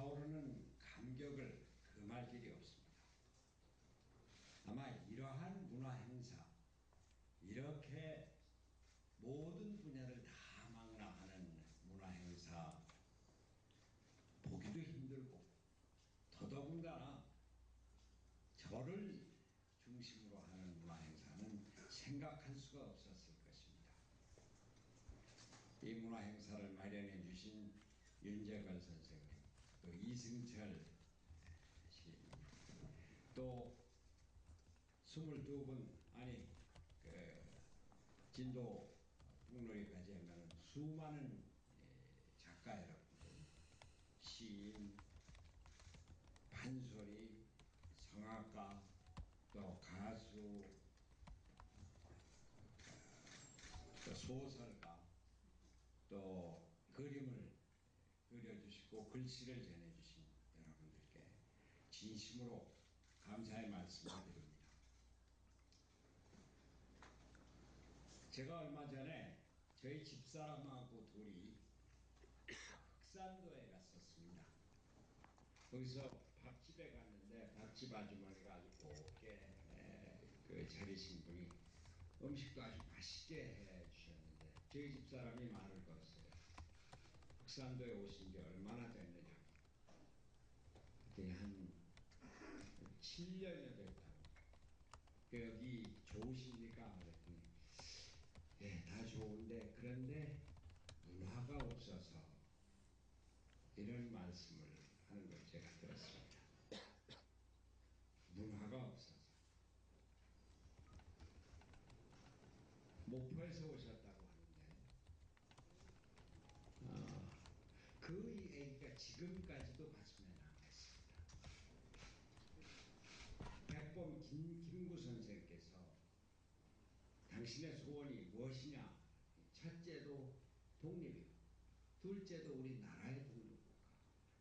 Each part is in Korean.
차오르는 감격을 금할 길이 없습니다. 아마 이러한 문화 행사, 이렇게 모든 분야를 다 망라하는 문화 행사 보기도 힘들고 더더군다나 저를 중심으로 하는 문화 행사는 생각할 수가 없었을 것입니다. 이 문화 행사를 마련해 주신 윤재걸 선생님, 또 이승철 시인, 또 22분 아니 그 진도 북놀이까지 하면 수많은 예, 작가 여러분들, 시인, 판소리, 성악가, 또 가수, 또 소설가, 또 그림을 그려주시고 글씨를 전해주신 여러분들께 진심으로 감사의 말씀을 드립니다. 제가 얼마 전에 저희 집사람하고 둘이 흑산도에 갔었습니다. 거기서 밥집에 갔는데 밥집 아주머니가 아주 곱게 에, 그 차리신 분이 음식도 아주 맛있게 해주셨는데 저희 집사람이 말을 걸었어요. 흑산도에 오신 지 얼마나 됐느냐. 그랬더니 한 7년여 됐다고. 그 여기 좋으십니까? 그랬더니 예, 다 좋은데 그런데 문화가 없어서 이런 말씀을 하는 걸 제가 들었습니다. 문화가 없어서 목포에서 오셨다고 하는데 어, 그 얘기가 지금까지도 가슴에 남아있습니다. 백범 김, 김구 선생께서 당신의 소원이 무엇이냐? 첫째도 독립이고, 둘째도 우리 나라의 독립국가,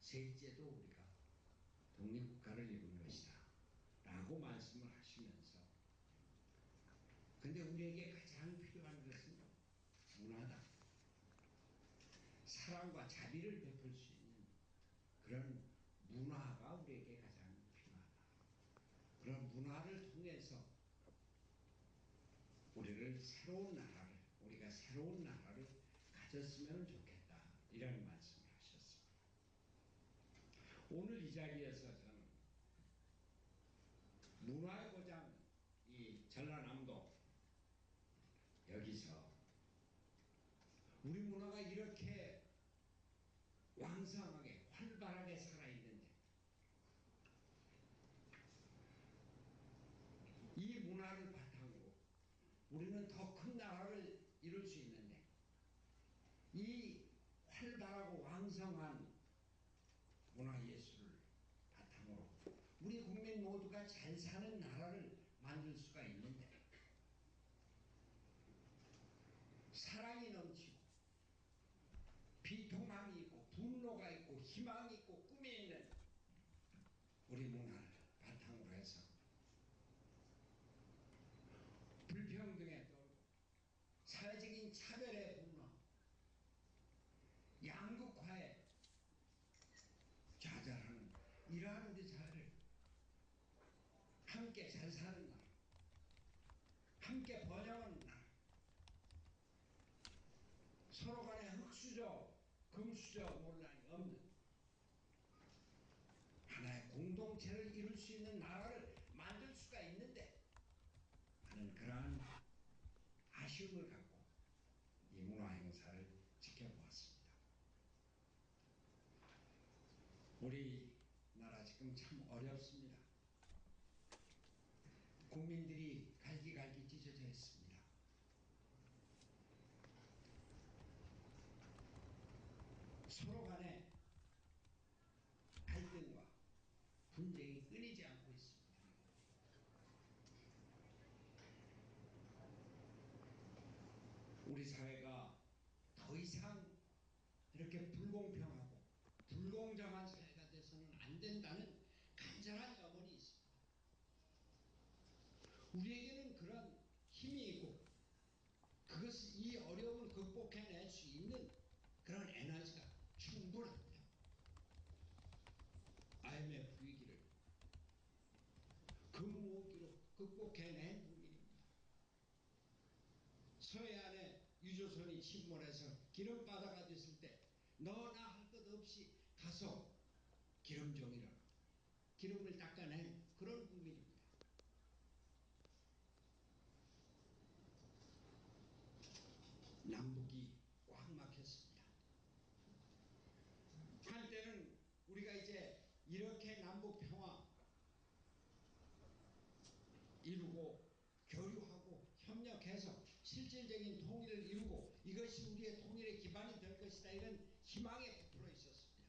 셋째도 우리가 독립국가를 이루는 것이다. 라고 말씀을 하시면서, 근데 우리에게 가장 필요한 것은 문화다. 사랑과 자비를 베풀 수 있는 그런 문화가 우리에게 가장 필요하다. 그런 문화를 통해서 우리를 새로운 나라를 우리가 새로운 나라를 가졌으면 좋겠다 이런 말씀을 하셨습니다. 오늘 이 자리에서 저는 문화의 고장 이 전라남도 여기서 우리 문화가 이렇게 왕성하게 활발하게 살아있는데 이 문화를 바탕으로 우리는 더 큰 나라를 이룰 수 있는데 이 왕성한 문화예술을 바탕으로 우리 국민 모두가 잘 사는 나라를 만들 수가 있는데 사랑이 넘치고 비통함이 있고 분노가 있고 희망이 있고 꿈이 있는 우리 문화를 바탕으로 해서 불평등에 떨고 사회적인 양극화에 좌절하는 이러한 우리 사회를 잘 사는 나라 함께 번영하는 나라 서로 간에 흑수저 금수저 논란이 없는 하나의 공동체를 이룰 수 있는 나라를 만들 수가 있는데 하는 그러한 아쉬움을 갖고 이 문화 행사를 지켜보았습니다. 우리 나라 지금 참 어렵습니다. 국민들이 갈기갈기 찢어져 있습니다. 서로 간에 갈등과 분쟁이 끊이지 않고 있습니다. 우리 사회가 더 이상 이렇게 불공평하고 불공정한 사회가 돼서는 안 된다는 간절한 염원이. 우리에게는 그런 힘이 있고 그것이 이 어려움을 극복해낼 수 있는 그런 에너지가 충분합니다. IMF 위기를 금호기로 극복해낸 국민입니다. 서해안에 유조선이 침몰해서 기름바다가 됐을 때 너나 할 것 없이 가서 기름종이를 기름을 닦아낸 그런 국민입니다. 해서 실질적인 통일을 이루고 이것이 우리의 통일의 기반이 될 것이다 이런 희망에 부풀어 있었습니다.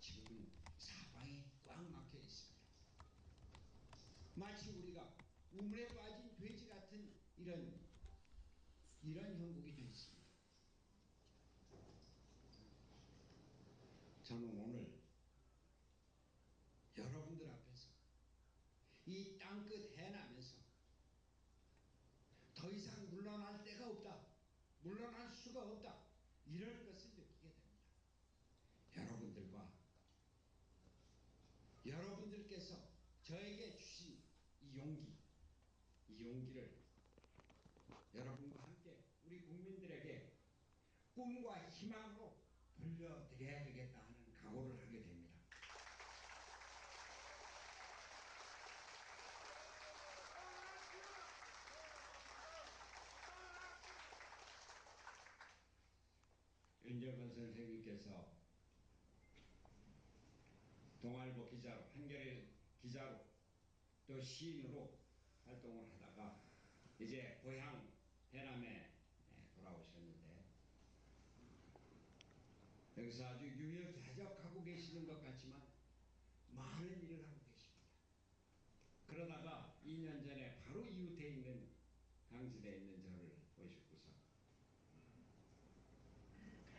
지금은 사방이 꽉 막혀 있습니다. 마치 우리가 우물에 빠진 돼지 같은 이런 이런 형국이 되어 있습니다. 저는 오늘 여러분들 앞에서 이 땅끝 해남에서 더 이상 물러날 데가 없다. 물러날 수가 없다. 이런 것을 느끼게 됩니다. 여러분들과 여러분들께서 저에게 주신 이 용기, 이 용기를 여러분과 함께 우리 국민들에게 꿈과 희망으로 돌려드려야 되겠다 하는 각오를 하게 됩니다. 윤정건 선생님께서 동아일보 기자로 한겨레 기자로 또 시인으로 활동을 하다가 이제 고향 해남에 예, 돌아오셨는데 여기서 아주 유유자적하고 계시는 것 같지만 많은 일을 하고 계십니다. 그러다가 2년 전에 바로 이웃에 있는 강진에 있는 저를 보시고서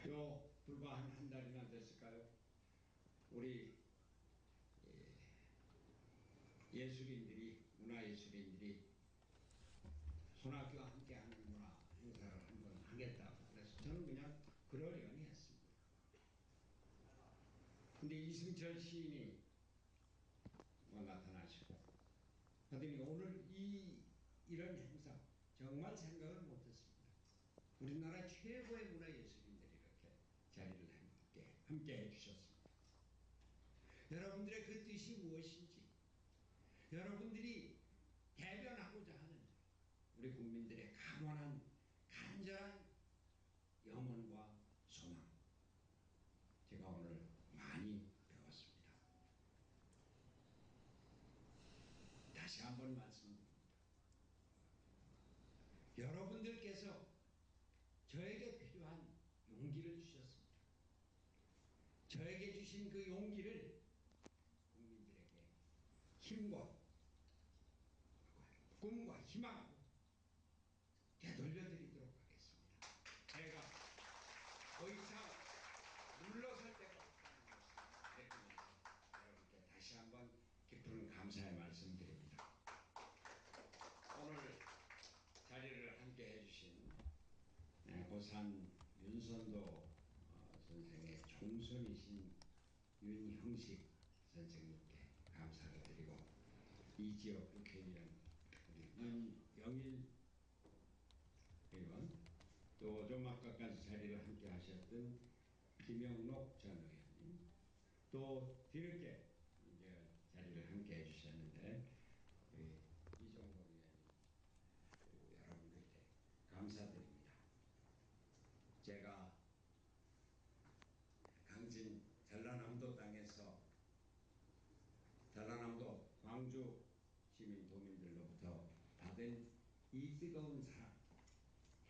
요 불과 한, 한 달이나 됐을까요? 우리 예, 예술인들이 문화예술인들이 손학규와 함께하는 문화 행사를 한번 하겠다고 그래서 저는 그냥 그러려니 했습니다. 근데 이승철 시인이 뭐 나타나시고 하더니 오늘 이 이런 행사 정말 생각을 못했습니다. 우리나라 최고의 문화예술인들이 이렇게 자리를 함께 해주셨습니다. 여러분들의 그 뜻이 무엇인지 여러분들이 대변하고자 하는 우리 국민들의 강원한 간절한 염원과 소망 제가 오늘 많이 배웠습니다. 다시 한번 말씀드립니다. 여러분들께서 저에게 필요한 용기를 주셨습니다. 저에게 주신 그 용기를 국민들에게 힘과 꿈과 희망으로 되돌려드리도록 하겠습니다. 제가 더 이상 물러설 데가 없다는 것을 여러분께 다시 한번 깊은 감사의 말씀드립니다. 오늘 자리를 함께 해주신 네, 고산 윤선도 어, 선생의 종손이신 윤형식 선생님께 감사를 드리고 이 지역 국회의원 우리 윤영일 의원 또 좀 아까까지 자리를 함께 하셨던 김영록 전 의원님 또 뒤늦게 이제 자리를 함께 해주셨는데 우리 이종걸 의원님 그리고 여러분들께 감사드립니다. 제가 강진 전라남도 땅에서 전라남도 광주 시민 도민들로부터 받은 이 뜨거운 사랑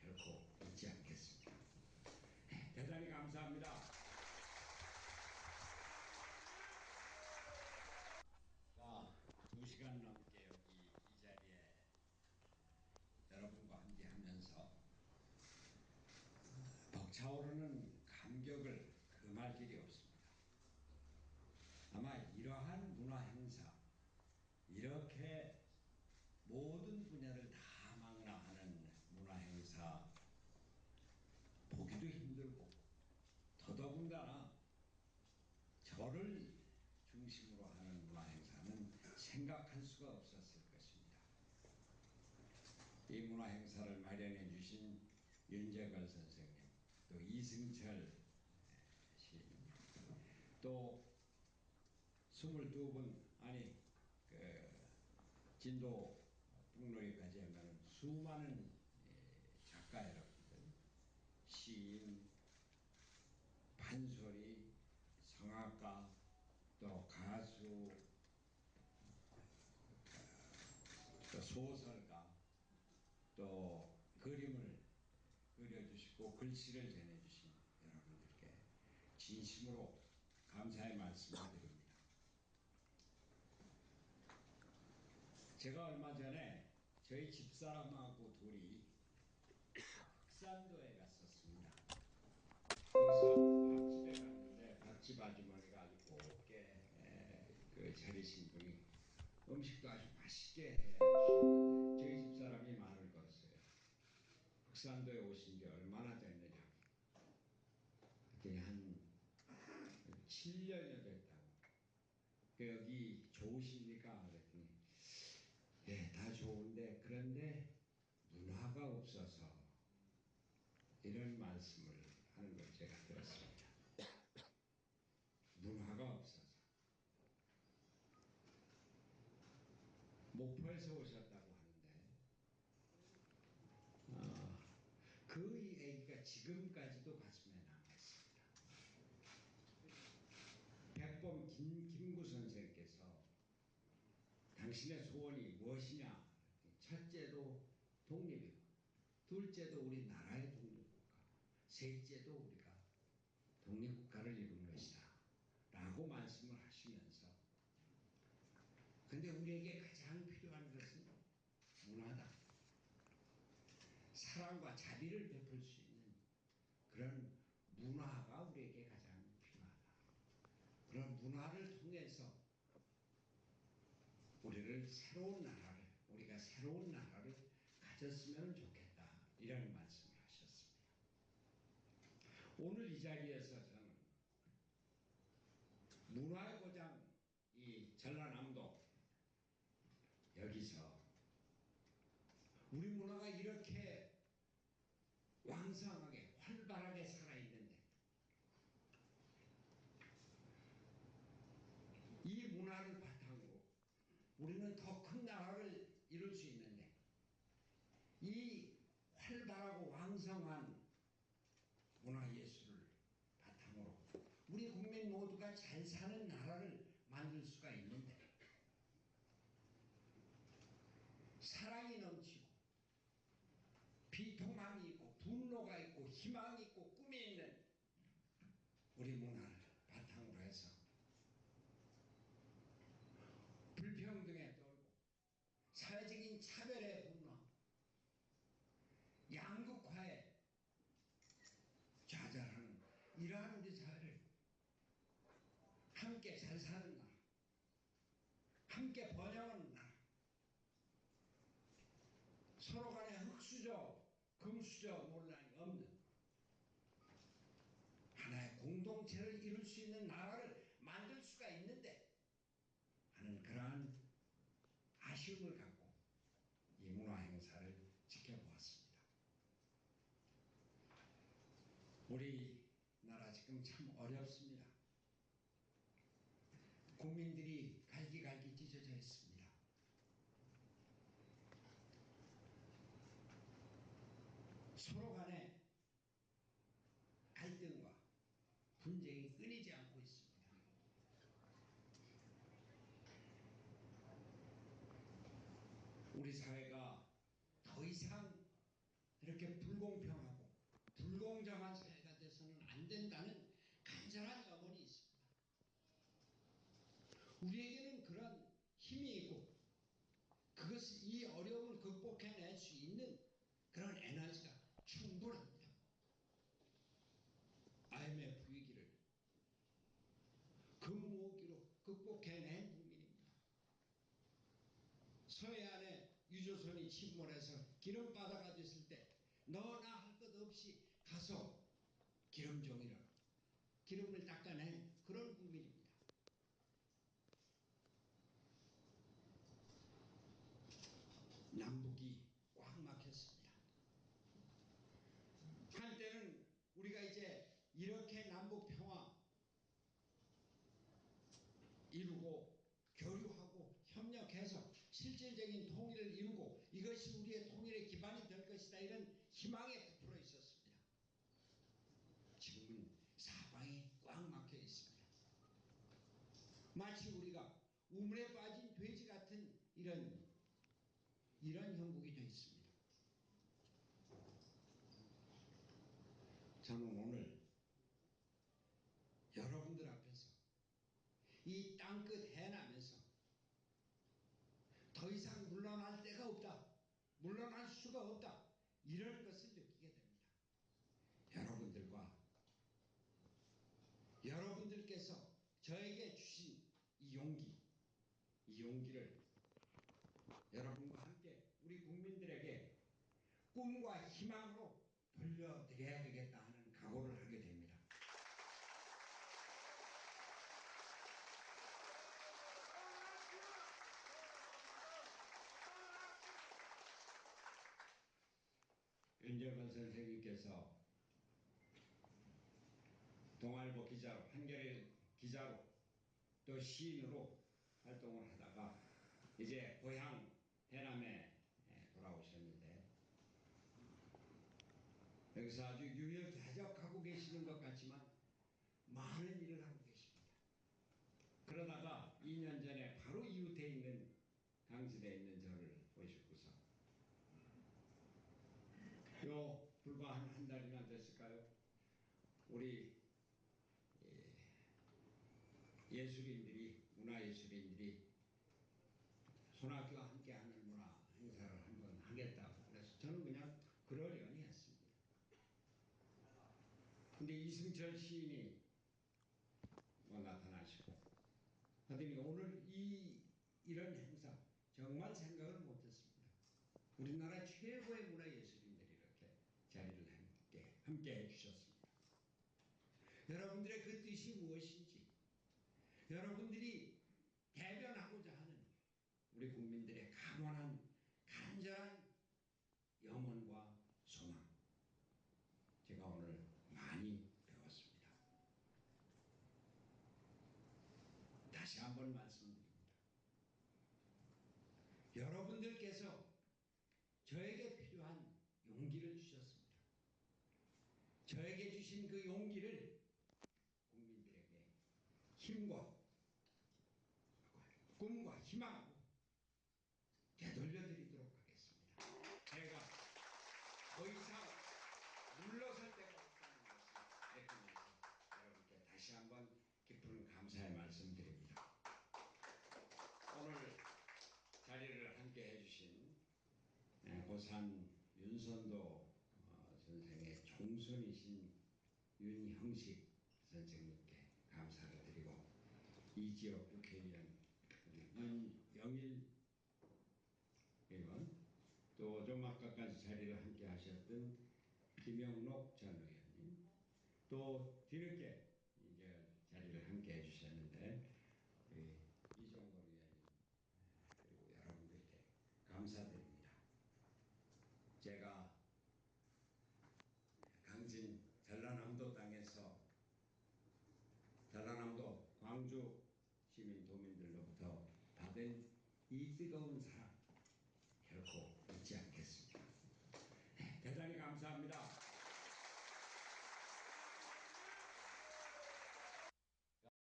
결코 잊지 않겠습니다. 네, 대단히 감사합니다. 자, 두 시간 넘게 여기 이 자리에 여러분과 함께 하면서 벅차오르는 감격을 금할 길이 없습니다. 아마 이러한 문화 행사, 이렇게 모든 분야를 다 망라하는 문화 행사 보기도 힘들고 더더군다나 저를 중심으로 하는 문화 행사는 생각할 수가 없었을 거예요. 이 문화 행사를 마련해 주신 윤재걸 선생님, 또 이승철 시인, 또 22분 아니 그 진도 북놀이까지 하면 수많은 예, 작가 여러분들, 시인, 판소리, 성악가, 또 가수, 또 소설가, 또 그림을 글씨를 전해주신 여러분들께 진심으로 감사의 말씀을 드립니다. 제가 얼마 전에 저희 집사람하고 둘이 흑산도에 갔었습니다. 밥집에 갔는데 밥집 아주머니가 아주 곱게 에, 그 차리신 분이 음식도 아주 맛있게 저희 집사람이 말을 걸었어요. 흑산도에 오신 지 얼마나 됐느냐? 그랬더니 한 7년여 됐다고. 그 여기 좋으십니까? 그랬더니 예, 다 좋은데 그런데 문화가 없어서 이런 말씀을 하는 걸 제가 들었습니다. 문화가 없어서 목포에서 오셨다고 하는데 어, 그 얘기가 지금까지도 가슴에 남아 있습니다. 백범 김, 김구 선생께서 당신의 소원이 무엇이냐? 첫째도 독립이고, 둘째도 우리 나라의 독립국가, 셋째도 우리가 독립국가를 이룬 것이다. 라고 말씀을 하시면서, 근데 우리에게 가장 필요한 것은 문화다. 사랑과 자비를 베풀 수 있는 그런 문화가 우리에게 가장 필요하다. 그런 문화를 우리를 새로운 나라를 우리가 새로운 나라를 가졌으면 좋겠다 이런 말씀을 하셨습니다. 오늘 이 자리에서 저는 문화의 고장 이 전라남도 여기서 우리 문화가 이렇게 왕성하게 활발하게 살아 있는데 이 문화를 바탕으로 우리는 더 큰 나라를 이룰 수 있는데 이 활발하고 왕성한 문화 예술을 바탕으로 우리 국민 모두가 잘 사는 나라를 만들 수가 있는데 사랑이 넘치고 비통함이 있고 분노가 있고 희망이 있고 꿈이 있는 우리 문화를 바탕으로 해서 불평등에 떨고 사회적인 차별에 좌절하는 이러한 우리 사회를 함께 잘 사는 나라 함께 번영하는 나라 서로 간에 흑수저 금수저 논란이 없는 하나의 공동체를 이룰 수 있는 나라를 만들 수가 있는데 하는 그러한 아쉬움을 갖고 이 문화 행사를 지켜보았습니다. 우리 나라 지금 참 어렵습니다. 국민들이 갈기갈기 찢어져 있습니다. 서로 간에 갈등과 분쟁이 끊이지 않고 있습니다. 우리 사회가 더 이상 이렇게 불공평하고 불공정한 사회가 돼서는 안 된다는 간절한. 우리에게는 그런 힘이 있고 그것을 이 어려움을 극복해낼 수 있는 그런 에너지가 충분합니다. IMF 위기를 금모기로 극복해낸 국민입니다. 서해안에 유조선이 침몰해서 기름바다가 됐을 때 너나 할 것 없이 가서 기름종이로 기름을 닦아낸 그런 국민입니다. 남북이 꽉 막혀 이렇게 남북 평화 이루고 교류하고 협력해서 실질적인 통일을 이루고 이것이 우리의 통일의 기반이 될 것이다 이런 희망에 부풀어 있었습니다. 지금은 사방이 꽉 막혀 있습니다. 마치 우리가 우물에 빠진 돼지 같은 이런 이런 형국이 되어 있습니다. 저는 오늘 여러분들 앞에서 이 땅끝 해남에서 더 이상 물러날 데가 없다. 물러날 수가 없다. 이럴 것을 느끼게 됩니다. 여러분들과 여러분들께서 저에게 주신 이 용기, 이 용기를 여러분과 함께 우리 국민들에게 꿈과 희망으로 돌려드려야 되겠다 하는 각오를 하게 됩니다. 윤정건 선생님께서 동아일보 기자로 한겨레 기자로 또 시인으로 활동을 하다가 이제 고향 해남에 예, 돌아오셨는데 여기서 아주 유유자적하고 계시는 것 같지만 많은 일을 하고 계십니다. 그러다가 2년 전에 바로 이웃에 있는 강진에 있는 저를 보시고서 요 불과 한, 한 달이나 됐을까요? 우리 예, 예술인들이 문화예술인들이 손학규와 함께하는 문화 행사를 한번 하겠다고 그래서 저는 그냥 그러려니 했습니다. 근데 이승철 시인이 뭐 나타나시고 하더니 오늘 이 이런 행사 정말 생각을 못했습니다. 우리나라 최고의 문화예술인들이 이렇게 자리를 함께 해주셨습니다. 여러분들의 그 뜻이 무엇인지 여러분들이 대변하고자 하는 우리 국민들의 강원한 간절한 염원과 소망 제가 오늘 많이 배웠습니다. 다시 한번 말씀드립니다. 여러분들께서 저에게 필요한 용기를 주셨습니다. 저에게 주신 그 용기를 국민들에게 힘과 꿈과 희망으로 되돌려드리도록 하겠습니다. 제가 더 이상 물러설 데가 없다는 것을 느끼면서 여러분께 다시 한번 깊은 감사의 말씀드립니다. 오늘 자리를 함께 해주신 네, 고산 윤선도 어, 선생의 종손이신 윤형식 선생님께 감사를 드리고 이 지역 국회의원 윤영일 의원 또 좀 아까까지 자리를 함께 하셨던 김영록 전 의원님. 또 뒤늦게